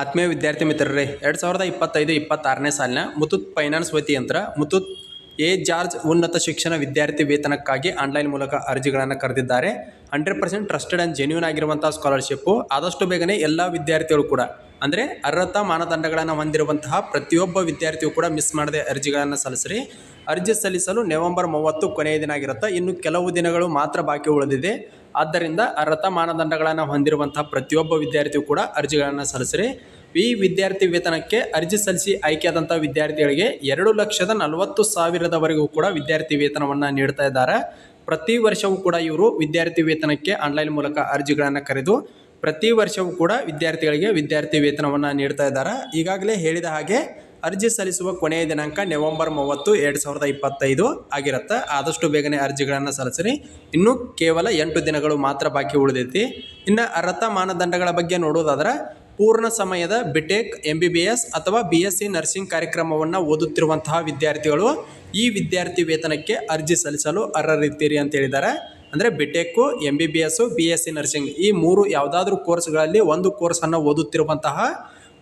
ಆತ್ಮೀಯ ವಿದ್ಯಾರ್ಥಿ ಮಿತ್ರರೇ, ಎರಡು ಸಾವಿರದ ಇಪ್ಪತ್ತೈದು, ಇಪ್ಪತ್ತಾರನೇ ಸಾಲಿನ ಮುತುತ್ ಫೈನಾನ್ಸ್ ವತಿಯಂತ್ರ ಮುತುತ್ ಎ ಜಾರ್ಜ್ ಉನ್ನತ ಶಿಕ್ಷಣ ವಿದ್ಯಾರ್ಥಿ ವೇತನಕ್ಕಾಗಿ ಆನ್ಲೈನ್ ಮೂಲಕ ಅರ್ಜಿಗಳನ್ನು ಕರೆದಿದ್ದಾರೆ. Hundred percent trusted and genuine ಆಗಿರುವಂಥ ಸ್ಕಾಲರ್ಶಿಪ್ಪು, ಆದಷ್ಟು ಬೇಗನೆ ಎಲ್ಲ ವಿದ್ಯಾರ್ಥಿಗಳು ಕೂಡ, ಅಂದರೆ ಅರ್ಹತಾ ಮಾನದಂಡಗಳನ್ನು ಹೊಂದಿರುವಂತಹ ಪ್ರತಿಯೊಬ್ಬ ವಿದ್ಯಾರ್ಥಿಯು ಕೂಡ ಮಿಸ್ ಮಾಡದೆ ಅರ್ಜಿಗಳನ್ನು ಸಲ್ಲಿಸ್ರಿ. ಅರ್ಜಿ ಸಲ್ಲಿಸಲು ನವೆಂಬರ್ ಮೂವತ್ತು ಕೊನೆಯ ದಿನ ಆಗಿರುತ್ತೆ, ಇನ್ನು ಕೆಲವು ದಿನಗಳು ಮಾತ್ರ ಬಾಕಿ ಉಳಿದಿದೆ. ಆದ್ದರಿಂದ ಅರ್ಹತಾ ಮಾನದಂಡಗಳನ್ನು ಹೊಂದಿರುವಂತಹ ಪ್ರತಿಯೊಬ್ಬ ವಿದ್ಯಾರ್ಥಿಯು ಕೂಡ ಅರ್ಜಿಗಳನ್ನು ಸಲ್ಲಿಸ್ರಿ. ಈ ವಿದ್ಯಾರ್ಥಿ ವೇತನಕ್ಕೆ ಅರ್ಜಿ ಸಲ್ಲಿಸಿ ಆಯ್ಕೆಯಾದಂಥ ವಿದ್ಯಾರ್ಥಿಗಳಿಗೆ ಎರಡು ಲಕ್ಷದ ನಲವತ್ತು ಸಾವಿರದವರೆಗೂ ಕೂಡ ವಿದ್ಯಾರ್ಥಿ ವೇತನವನ್ನು ನೀಡ್ತಾ ಇದ್ದಾರೆ. ಪ್ರತಿ ವರ್ಷವೂ ಕೂಡ ಇವರು ವಿದ್ಯಾರ್ಥಿ ವೇತನಕ್ಕೆ ಆನ್ಲೈನ್ ಮೂಲಕ ಅರ್ಜಿಗಳನ್ನು ಕರೆದು, ಪ್ರತಿ ವರ್ಷವೂ ಕೂಡ ವಿದ್ಯಾರ್ಥಿಗಳಿಗೆ ವಿದ್ಯಾರ್ಥಿ ವೇತನವನ್ನು ನೀಡ್ತಾ ಇದ್ದಾರೆ. ಈಗಾಗಲೇ ಹೇಳಿದ ಹಾಗೆ ಅರ್ಜಿ ಸಲ್ಲಿಸುವ ಕೊನೆಯ ದಿನಾಂಕ ನವೆಂಬರ್ ಮೂವತ್ತು, ಎರಡು ಸಾವಿರದ ಇಪ್ಪತ್ತೈದು ಆಗಿರುತ್ತೆ. ಆದಷ್ಟು ಬೇಗನೆ ಅರ್ಜಿಗಳನ್ನು ಸಲ್ಲಿಸಿರಿ. ಇನ್ನು ಕೇವಲ ಎಂಟು ದಿನಗಳು ಮಾತ್ರ ಬಾಕಿ ಉಳಿದೈತಿ. ಇನ್ನು ಅರ್ಹತಾ ಮಾನದಂಡಗಳ ಬಗ್ಗೆ ನೋಡೋದಾದ್ರೆ, ಪೂರ್ಣ ಸಮಯದ BTech M B B S ಅಥವಾ ಬಿ ಎಸ್ ಸಿ ನರ್ಸಿಂಗ್ ಕಾರ್ಯಕ್ರಮವನ್ನು ಓದುತ್ತಿರುವಂತಹ ವಿದ್ಯಾರ್ಥಿಗಳು ಈ ವಿದ್ಯಾರ್ಥಿ ವೇತನಕ್ಕೆ ಅರ್ಜಿ ಸಲ್ಲಿಸಲು ಅರ್ಹರಿದ್ದೀರಿ ಅಂತ ಹೇಳಿದ್ದಾರೆ ಅಂದರೆ BTech M B B S B S C nursing ಈ ಮೂರು ಯಾವುದಾದ್ರೂ ಕೋರ್ಸ್ಗಳಲ್ಲಿ ಒಂದು ಕೋರ್ಸನ್ನು ಓದುತ್ತಿರುವಂತಹ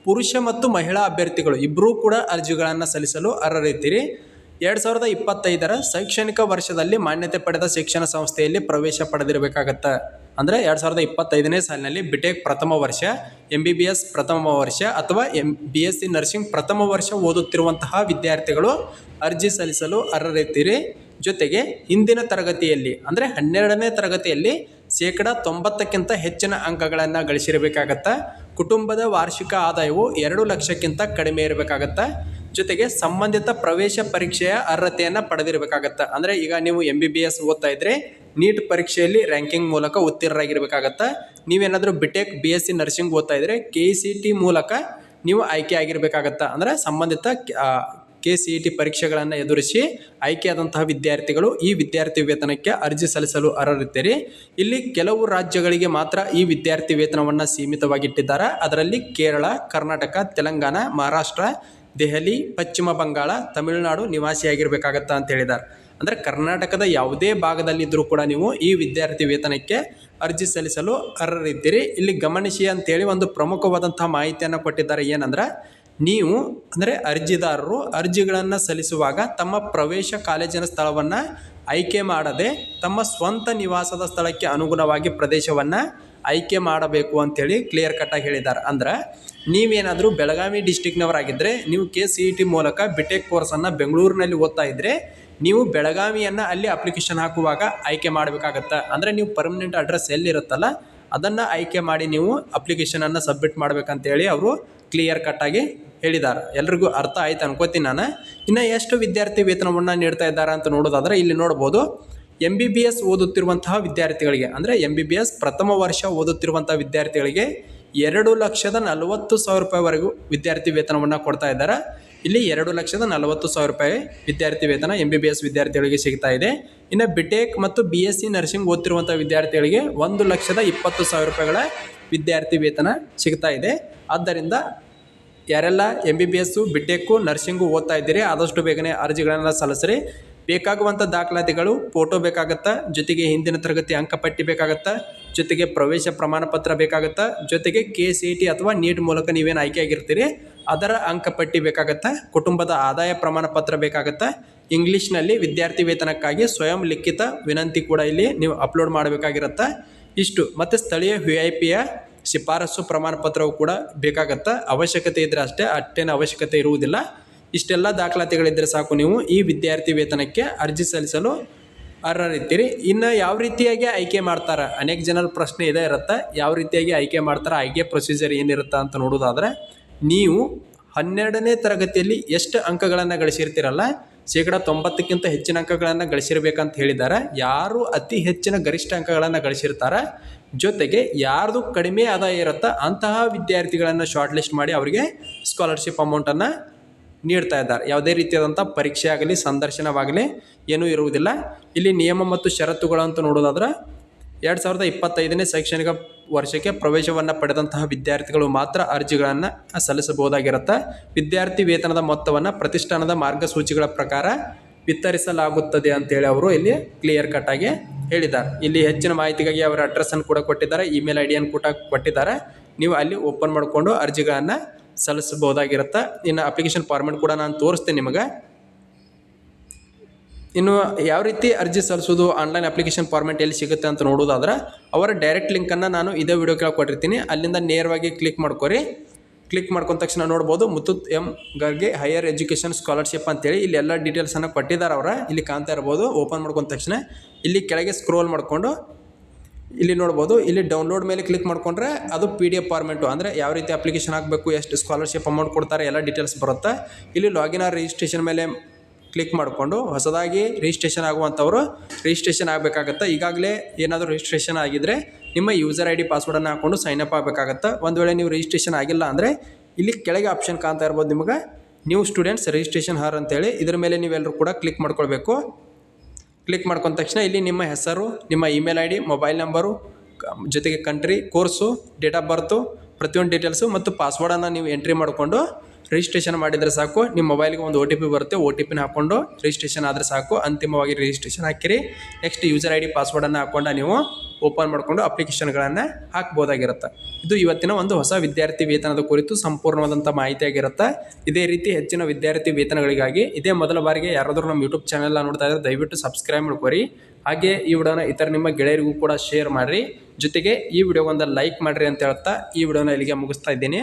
ಪುರುಷ ಮತ್ತು ಮಹಿಳಾ ಅಭ್ಯರ್ಥಿಗಳು ಇಬ್ಬರೂ ಕೂಡ ಅರ್ಜಿಗಳನ್ನು ಸಲ್ಲಿಸಲು ಅರ್ಹರಿದ್ದೀರಿ. ಎರಡು ಸಾವಿರದ ಇಪ್ಪತ್ತೈದರ ಶೈಕ್ಷಣಿಕ ವರ್ಷದಲ್ಲಿ ಮಾನ್ಯತೆ ಪಡೆದ ಶಿಕ್ಷಣ ಸಂಸ್ಥೆಯಲ್ಲಿ ಪ್ರವೇಶ ಪಡೆದಿರಬೇಕಾಗತ್ತೆ. ಅಂದರೆ ಎರಡು ಸಾವಿರದ ಇಪ್ಪತ್ತೈದನೇ ಸಾಲಿನಲ್ಲಿ ಬಿಟೆಕ್ ಪ್ರಥಮ ವರ್ಷ ಎಂ ಬಿ ಬಿ ಎಸ್ ಪ್ರಥಮ ವರ್ಷ ಅಥವಾ M B S C nursing ಪ್ರಥಮ ವರ್ಷ ಓದುತ್ತಿರುವಂತಹ ವಿದ್ಯಾರ್ಥಿಗಳು ಅರ್ಜಿ ಸಲ್ಲಿಸಲು ಅರ್ಹರಿದ್ದೀರಿ. ಜೊತೆಗೆ ಹಿಂದಿನ ತರಗತಿಯಲ್ಲಿ, ಅಂದರೆ ಹನ್ನೆರಡನೇ ತರಗತಿಯಲ್ಲಿ ಶೇಕಡ ತೊಂಬತ್ತಕ್ಕಿಂತ ಹೆಚ್ಚಿನ ಅಂಕಗಳನ್ನು ಗಳಿಸಿರಬೇಕಾಗತ್ತೆ. ಕುಟುಂಬದ ವಾರ್ಷಿಕ ಆದಾಯವು ಎರಡು ಲಕ್ಷಕ್ಕಿಂತ ಕಡಿಮೆ ಇರಬೇಕಾಗತ್ತೆ? ಜೊತೆಗೆ ಸಂಬಂಧಿತ ಪ್ರವೇಶ ಪರೀಕ್ಷೆಯ ಅರ್ಹತೆಯನ್ನು ಪಡೆದಿರಬೇಕಾಗತ್ತೆ? ಅಂದರೆ ಈಗ ನೀವು ಎಂ ಬಿ ಬಿ ಎಸ್ ಓದ್ತಾ ಇದ್ರೆ ನೀಟ್ ಪರೀಕ್ಷೆಯಲ್ಲಿ ರ್ಯಾಂಕಿಂಗ್ ಮೂಲಕ ಉತ್ತೀರ್ಣರಾಗಿರ್ಬೇಕಾಗತ್ತೆ? ನೀವೇನಾದರೂ BTech B S C nursing ಓದ್ತಾ ಇದ್ರೆ ಕೆ ಸಿ ಟಿ ಮೂಲಕ ನೀವು ಆಯ್ಕೆ ಆಗಿರಬೇಕಾಗತ್ತೆ? ಅಂದರೆ ಸಂಬಂಧಿತ ಕೆ ಸಿ ಇ ಟಿ ಪರೀಕ್ಷೆಗಳನ್ನು ಎದುರಿಸಿ ಆಯ್ಕೆಯಾದಂತಹ ವಿದ್ಯಾರ್ಥಿಗಳು ಈ ವಿದ್ಯಾರ್ಥಿ ವೇತನಕ್ಕೆ ಅರ್ಜಿ ಸಲ್ಲಿಸಲು ಅರ್ಹರಿದ್ದೀರಿ. ಇಲ್ಲಿ ಕೆಲವು ರಾಜ್ಯಗಳಿಗೆ ಮಾತ್ರ ಈ ವಿದ್ಯಾರ್ಥಿ ವೇತನವನ್ನು ಸೀಮಿತವಾಗಿಟ್ಟಿದ್ದಾರೆ. ಅದರಲ್ಲಿ ಕೇರಳ, ಕರ್ನಾಟಕ, ತೆಲಂಗಾಣ, ಮಹಾರಾಷ್ಟ್ರ, ದೆಹಲಿ, ಪಶ್ಚಿಮ ಬಂಗಾಳ, ತಮಿಳುನಾಡು ನಿವಾಸಿಯಾಗಿರಬೇಕಾಗತ್ತೆ ಅಂತ ಹೇಳಿದ್ದಾರೆ. ಅಂದರೆ ಕರ್ನಾಟಕದ ಯಾವುದೇ ಭಾಗದಲ್ಲಿದ್ದರೂ ಕೂಡ ನೀವು ಈ ವಿದ್ಯಾರ್ಥಿ ವೇತನಕ್ಕೆ ಅರ್ಜಿ ಸಲ್ಲಿಸಲು ಅರ್ಹರಿದ್ದೀರಿ. ಇಲ್ಲಿ ಗಮನಿಸಿ ಅಂತೇಳಿ ಒಂದು ಪ್ರಮುಖವಾದಂತಹ ಮಾಹಿತಿಯನ್ನು ಕೊಟ್ಟಿದ್ದಾರೆ. ಏನಂದ್ರೆ ನೀವು ಅಂದರೆ ಅರ್ಜಿದಾರರು ಅರ್ಜಿಗಳನ್ನು ಸಲ್ಲಿಸುವಾಗ ತಮ್ಮ ಪ್ರವೇಶ ಕಾಲೇಜಿನ ಸ್ಥಳವನ್ನು ಆಯ್ಕೆ ಮಾಡದೆ ತಮ್ಮ ಸ್ವಂತ ನಿವಾಸದ ಸ್ಥಳಕ್ಕೆ ಅನುಗುಣವಾಗಿ ಪ್ರದೇಶವನ್ನು ಆಯ್ಕೆ ಮಾಡಬೇಕು ಅಂಥೇಳಿ ಕ್ಲಿಯರ್ ಕಟ್ಟಾಗಿ ಹೇಳಿದ್ದಾರೆ. ಅಂದ್ರೆ ನೀವೇನಾದರೂ ಬೆಳಗಾವಿ ಡಿಸ್ಟಿಕ್ನವರಾಗಿದ್ದರೆ ನೀವು ಕೆ ಸಿ ಇ ಟಿ ಮೂಲಕ ಬಿಟೆಕ್ ಕೋರ್ಸನ್ನು ಬೆಂಗಳೂರಿನಲ್ಲಿ ಓದ್ತಾ ಇದ್ದರೆ ನೀವು ಬೆಳಗಾವಿಯನ್ನು ಅಲ್ಲಿ ಅಪ್ಲಿಕೇಶನ್ ಹಾಕುವಾಗ ಆಯ್ಕೆ ಮಾಡಬೇಕಾಗತ್ತೆ. ಅಂದರೆ ನೀವು ಪರ್ಮನೆಂಟ್ ಅಡ್ರೆಸ್ ಎಲ್ಲಿರುತ್ತಲ್ಲ, ಅದನ್ನು ಆಯ್ಕೆ ಮಾಡಿ ನೀವು ಅಪ್ಲಿಕೇಶನನ್ನು ಸಬ್ಮಿಟ್ ಮಾಡಬೇಕಂತೇಳಿ ಅವರು ಕ್ಲಿಯರ್ ಕಟ್ಟಾಗಿ ಹೇಳಿದ್ದಾರೆ ಎಲ್ರಿಗೂ ಅರ್ಥ ಆಯ್ತು ಅನ್ಕೋತೀನಿ ನಾನು. ಇನ್ನು ಎಷ್ಟು ವಿದ್ಯಾರ್ಥಿ ವೇತನವನ್ನು ನೀಡ್ತಾ ಇದ್ದಾರೆ ಅಂತ ನೋಡೋದಾದ್ರೆ ಇಲ್ಲಿ ನೋಡ್ಬೋದು ಎಂ ಬಿ ಬಿ ಎಸ್ ಓದುತ್ತಿರುವಂತಹ ವಿದ್ಯಾರ್ಥಿಗಳಿಗೆ, ಅಂದರೆ ಎಂ ಬಿ ಬಿ ಎಸ್ ಪ್ರಥಮ ವರ್ಷ ಓದುತ್ತಿರುವಂಥ ವಿದ್ಯಾರ್ಥಿಗಳಿಗೆ ಎರಡು ಲಕ್ಷದ ನಲವತ್ತು ಸಾವಿರ ರೂಪಾಯಿವರೆಗೂ ವಿದ್ಯಾರ್ಥಿ ವೇತನವನ್ನು ಕೊಡ್ತಾ ಇದ್ದಾರೆ. ಇಲ್ಲಿ ಎರಡು ಲಕ್ಷದ ನಲವತ್ತು ಸಾವಿರ ರೂಪಾಯಿ ವಿದ್ಯಾರ್ಥಿ ವೇತನ ಎಂ ಬಿ ಬಿ ಎಸ್ ವಿದ್ಯಾರ್ಥಿಗಳಿಗೆ ಸಿಗ್ತಾ ಇದೆ. ಇನ್ನು ಬಿಟೆಕ್ ಮತ್ತು ಬಿ ಎಸ್ ಸಿ ನರ್ಸಿಂಗ್ ಓದ್ತಿರುವಂಥ ವಿದ್ಯಾರ್ಥಿಗಳಿಗೆ ಒಂದು ಲಕ್ಷದ ಇಪ್ಪತ್ತು ಸಾವಿರ ರೂಪಾಯಿಗಳ ವಿದ್ಯಾರ್ಥಿ ವೇತನ ಸಿಗ್ತಾ ಇದೆ. ಆದ್ದರಿಂದ ಯಾರೆಲ್ಲ M B B S BTech nursing ಓದ್ತಾ ಇದ್ದೀರಿ, ಆದಷ್ಟು ಬೇಗನೆ ಅರ್ಜಿಗಳನ್ನು ಸಲ್ಲಿಸ್ರಿ. ಬೇಕಾಗುವಂಥ ದಾಖಲಾತಿಗಳು ಫೋಟೋ ಬೇಕಾಗತ್ತಾ, ಜೊತೆಗೆ ಹಿಂದಿನ ತರಗತಿ ಅಂಕಪಟ್ಟಿ ಬೇಕಾಗತ್ತಾ, ಜೊತೆಗೆ ಪ್ರವೇಶ ಪ್ರಮಾಣ ಪತ್ರ ಬೇಕಾಗತ್ತಾ, ಜೊತೆಗೆ ಕೆ ಸಿ ಟಿ ಅಥವಾ ನೀಟ್ ಮೂಲಕ ನೀವೇನು ಆಯ್ಕೆ ಆಗಿರ್ತೀರಿ ಅದರ ಅಂಕಪಟ್ಟಿ ಬೇಕಾಗತ್ತಾ, ಕುಟುಂಬದ ಆದಾಯ ಪ್ರಮಾಣ ಪತ್ರ ಬೇಕಾಗತ್ತಾ ಇಂಗ್ಲೀಷ್ನಲ್ಲಿ ವಿದ್ಯಾರ್ಥಿ ವೇತನಕ್ಕಾಗಿ ಸ್ವಯಂ ಲಿಖಿತ ವಿನಂತಿ ಕೂಡ ಇಲ್ಲಿ ನೀವು ಅಪ್ಲೋಡ್ ಮಾಡಬೇಕಾಗಿರತ್ತಾ. ಇಷ್ಟು. ಮತ್ತು ಸ್ಥಳೀಯ ವಿ ಐ ಪಿಯ ಶಿಫಾರಸು ಪ್ರಮಾಣಪತ್ರವು ಕೂಡ ಬೇಕಾಗತ್ತೆ. ಅವಶ್ಯಕತೆ ಇದ್ದರೆ ಅಷ್ಟೇ, ಅಷ್ಟೇನು ಅವಶ್ಯಕತೆ ಇರುವುದಿಲ್ಲ. ಇಷ್ಟೆಲ್ಲ ದಾಖಲಾತಿಗಳಿದ್ದರೆ ಸಾಕು ನೀವು. ಈ ವಿದ್ಯಾರ್ಥಿ ವೇತನಕ್ಕೆ ಅರ್ಜಿ ಸಲ್ಲಿಸಲು ಅರ್ಹರಿದ್ದೀರಿ. ಇನ್ನು ಯಾವ ರೀತಿಯಾಗಿ ಆಯ್ಕೆ ಮಾಡ್ತಾರೆ? ಅನೇಕ ಜನರ ಪ್ರಶ್ನೆ ಇದೇ ಇರುತ್ತೆ. ಯಾವ ರೀತಿಯಾಗಿ ಆಯ್ಕೆ ಮಾಡ್ತಾರೆ? ಆಯ್ಕೆ ಪ್ರೊಸೀಜರ್ ಏನಿರುತ್ತೆ ಅಂತ ನೋಡೋದಾದ್ರೆ ನೀವು ಹನ್ನೆರಡನೇ ತರಗತಿಯಲ್ಲಿ ಎಷ್ಟು ಅಂಕಗಳನ್ನು ಗಳಿಸಿರ್ತೀರಲ್ಲ ಶೇಕಡ ತೊಂಬತ್ತಕ್ಕಿಂತ ಹೆಚ್ಚಿನ ಅಂಕಗಳನ್ನು ಗಳಿಸಿರ್ಬೇಕಂತ ಹೇಳಿದ್ದಾರೆ. ಯಾರು ಅತಿ ಹೆಚ್ಚಿನ ಗರಿಷ್ಠ ಅಂಕಗಳನ್ನು ಗಳಿಸಿರ್ತಾರೆ? ಜೊತೆಗೆ ಯಾರ್ದು ಕಡಿಮೆ ಆದಾಯ ಇರುತ್ತೋ ಅಂತಹ ವಿದ್ಯಾರ್ಥಿಗಳನ್ನು ಶಾರ್ಟ್ ಲಿಸ್ಟ್ ಮಾಡಿ ಅವರಿಗೆ ಸ್ಕಾಲರ್ಶಿಪ್ ಅಮೌಂಟನ್ನು ನೀಡ್ತಾ ಇದ್ದಾರೆ. ಯಾವುದೇ ರೀತಿಯಾದಂಥ ಪರೀಕ್ಷೆ ಆಗಲಿ, ಸಂದರ್ಶನವಾಗಲಿ ಏನೂ ಇರುವುದಿಲ್ಲ. ಇಲ್ಲಿ ನಿಯಮ ಮತ್ತು ಷರತ್ತುಗಳಂತ ನೋಡೋದಾದ್ರೆ ಎರಡು ಸಾವಿರದ ಇಪ್ಪತ್ತೈದನೇ ಶೈಕ್ಷಣಿಕ ವರ್ಷಕ್ಕೆ ಪ್ರವೇಶವನ್ನು ಪಡೆದಂತಹ ವಿದ್ಯಾರ್ಥಿಗಳು ಮಾತ್ರ ಅರ್ಜಿಗಳನ್ನು ಸಲ್ಲಿಸಬಹುದಾಗಿರುತ್ತೆ. ವಿದ್ಯಾರ್ಥಿ ವೇತನದ ಮೊತ್ತವನ್ನು ಪ್ರತಿಷ್ಠಾನದ ಮಾರ್ಗಸೂಚಿಗಳ ಪ್ರಕಾರ ವಿತರಿಸಲಾಗುತ್ತದೆ ಅಂತೇಳಿ ಅವರು ಇಲ್ಲಿ ಕ್ಲಿಯರ್ ಕಟ್ಟಾಗಿ ಹೇಳಿದ್ದಾರೆ. ಇಲ್ಲಿ ಹೆಚ್ಚಿನ ಮಾಹಿತಿಗಾಗಿ ಅವರ ಅಡ್ರೆಸ್ಸನ್ನು ಕೂಡ ಕೊಟ್ಟಿದ್ದಾರೆ. ಇಮೇಲ್ ಐ ಕೂಡ ಕೊಟ್ಟಿದ್ದಾರೆ. ನೀವು ಅಲ್ಲಿ ಓಪನ್ ಮಾಡಿಕೊಂಡು ಅರ್ಜಿಗಳನ್ನು ಸಲ್ಲಿಸಬಹುದಾಗಿರುತ್ತೆ. ಇನ್ನು ಅಪ್ಲಿಕೇಶನ್ ಫಾರ್ಮೆಟ್ ಕೂಡ ನಾನು ತೋರಿಸ್ತೇನೆ ನಿಮಗೆ. ಇನ್ನು ಯಾವ ರೀತಿ ಅರ್ಜಿ ಸಲ್ಲಿಸೋದು ಆನ್ಲೈನ್ ಅಪ್ಲಿಕೇಶನ್ ಫಾರ್ಮೆಟ್ ಎಲ್ಲಿ ಸಿಗುತ್ತೆ ಅಂತ ನೋಡೋದಾದ್ರೆ ಅವರ ಡೈರೆಕ್ಟ್ ಲಿಂಕನ್ನು ನಾನು ಇದೇ ವಿಡಿಯೋ ಕೆಳಗೆ ಕೊಟ್ಟಿರ್ತೀನಿ. ಅಲ್ಲಿಂದ ನೇರವಾಗಿ ಕ್ಲಿಕ್ ಮಾಡ್ಕೊರಿ. ಕ್ಲಿಕ್ ಮಾಡ್ಕೊಂಡ ತಕ್ಷಣ ನೋಡ್ಬೋದು, ಮುತ್ತೂತ್ ಎಂ ಗರ್ಗೆ ಹೈಯರ್ ಎಜುಕೇಷನ್ ಸ್ಕಾಲರ್ಶಿಪ್ ಅಂತೇಳಿ ಇಲ್ಲಿ ಎಲ್ಲ ಡೀಟೇಲ್ಸನ್ನು ಕೊಟ್ಟಿದ್ದಾರೆ ಅವರ. ಇಲ್ಲಿ ಕಾಣ್ತಾ ಇರ್ಬೋದು ಓಪನ್ ಮಾಡ್ಕೊಂಡ ತಕ್ಷಣ. ಇಲ್ಲಿ ಕೆಳಗೆ ಸ್ಕ್ರೋಲ್ ಮಾಡಿಕೊಂಡು ಇಲ್ಲಿ ನೋಡ್ಬೋದು, ಇಲ್ಲಿ ಡೌನ್ಲೋಡ್ ಮೇಲೆ ಕ್ಲಿಕ್ ಮಾಡ್ಕೊಂಡ್ರೆ ಅದು ಪಿ ಡಿ ಎಫ್ ಫಾರ್ಮೆಟು ಅಂದರೆ ಯಾವ ರೀತಿ ಅಪ್ಲಿಕೇಶನ್ ಹಾಕಬೇಕು, ಎಷ್ಟು ಸ್ಕಾಲರ್ಶಿಪ್ ಅಮೌಂಟ್ ಕೊಡ್ತಾರೆ, ಎಲ್ಲ ಡೀಟೇಲ್ಸ್ ಬರುತ್ತೆ. ಇಲ್ಲಿ ಲಾಗಿನ್ ರಿಜಿಸ್ಟ್ರೇಷನ್ ಮೇಲೆ ಕ್ಲಿಕ್ ಮಾಡಿಕೊಂಡು ಹೊಸದಾಗಿ ರಿಜಿಸ್ಟ್ರೇಷನ್ ಆಗುವಂಥವ್ರು ರಿಜಿಸ್ಟ್ರೇಷನ್ ಆಗಬೇಕಾಗತ್ತೆ. ಈಗಾಗಲೇ ಏನಾದರೂ ರಿಜಿಸ್ಟ್ರೇಷನ್ ಆಗಿದ್ದರೆ ನಿಮ್ಮ ಯೂಸರ್ ಐ ಡಿ ಪಾಸ್ವರ್ಡನ್ನು ಹಾಕ್ಕೊಂಡು ಸೈನ್ ಅಪ್ ಆಗಬೇಕಾಗತ್ತೆ. ಒಂದು ವೇಳೆ ನೀವು ರಿಜಿಸ್ಟ್ರೇಷನ್ ಆಗಿಲ್ಲ ಅಂದರೆ ಇಲ್ಲಿ ಕೆಳಗೆ ಆಪ್ಷನ್ ಕಾಣ್ತಾ ಇರ್ಬೋದು ನಿಮಗೆ. ನ್ಯೂ ಸ್ಟೂಡೆಂಟ್ಸ್ ರಿಜಿಸ್ಟ್ರೇಷನ್ ಹರ್ ಅಂತೇಳಿ ಇದ್ರ ಮೇಲೆ ನೀವೆಲ್ಲರೂ ಕೂಡ ಕ್ಲಿಕ್ ಮಾಡ್ಕೊಳ್ಬೇಕು. ಕ್ಲಿಕ್ ಮಾಡ್ಕೊಂಡ ತಕ್ಷಣ ಇಲ್ಲಿ ನಿಮ್ಮ ಹೆಸರು, ನಿಮ್ಮ email I D mobile number ಜೊತೆಗೆ country course date of birth ಪ್ರತಿಯೊಂದು ಡೀಟೇಲ್ಸು ಮತ್ತು ಪಾಸ್ವರ್ಡನ್ನು ನೀವು ಎಂಟ್ರಿ ಮಾಡಿಕೊಂಡು ರಿಜಿಸ್ಟ್ರೇಷನ್ ಮಾಡಿದರೆ ಸಾಕು, ನಿಮ್ಮ ಮೊಬೈಲ್ಗೆ ಒಂದು ಒ ಟಿ ಪಿ ಬರುತ್ತೆ ಒ ಟಿ ಪಿನ ಹಾಕ್ಕೊಂಡು ರಿಜಿಸ್ಟ್ರೇಷನ್ ಆದರೆ ಸಾಕು, ಅಂತಿಮವಾಗಿ ರಿಜಿಸ್ಟ್ರೇಷನ್ ಹಾಕಿರಿ. ನೆಕ್ಸ್ಟ್ ಯೂಸರ್ ಐ ಡಿ ಪಾಸ್ವರ್ಡನ್ನು ಹಾಕ್ಕೊಂಡು ನೀವು ಓಪನ್ ಮಾಡಿಕೊಂಡು ಅಪ್ಲಿಕೇಶನ್ಗಳನ್ನು ಹಾಕ್ಬೋದಾಗಿರುತ್ತೆ. ಇದು ಇವತ್ತಿನ ಒಂದು ಹೊಸ ವಿದ್ಯಾರ್ಥಿ ವೇತನದ ಕುರಿತು ಸಂಪೂರ್ಣವಾದಂಥ ಮಾಹಿತಿಯಾಗಿರುತ್ತೆ. ಇದೇ ರೀತಿ ಹೆಚ್ಚಿನ ವಿದ್ಯಾರ್ಥಿ ವೇತನಗಳಿಗಾಗಿ ಇದೇ ಮೊದಲ ಬಾರಿಗೆ ಯಾರಾದರೂ ನಮ್ಮ ಯೂಟ್ಯೂಬ್ ಚಾನೆಲ್ ನೋಡ್ತಾ ಇದ್ದರೆ ದಯವಿಟ್ಟು ಸಬ್ಸ್ಕ್ರೈಬ್ ಮಾಡ್ಕೊರಿ. ಹಾಗೆ ಈ ವಿಡಿಯೋನ ಇತರ ನಿಮ್ಮ ಗೆಳೆಯರಿಗೂ ಕೂಡ ಶೇರ್ ಮಾಡಿರಿ. ಜೊತೆಗೆ ಈ ವಿಡಿಯೋಗೊಂದು ಲೈಕ್ ಮಾಡಿರಿ ಅಂತ ಹೇಳ್ತಾ ಈ ವಿಡಿಯೋನ ಇಲ್ಲಿಗೆ ಮುಗಿಸ್ತಾ ಇದ್ದೀನಿ.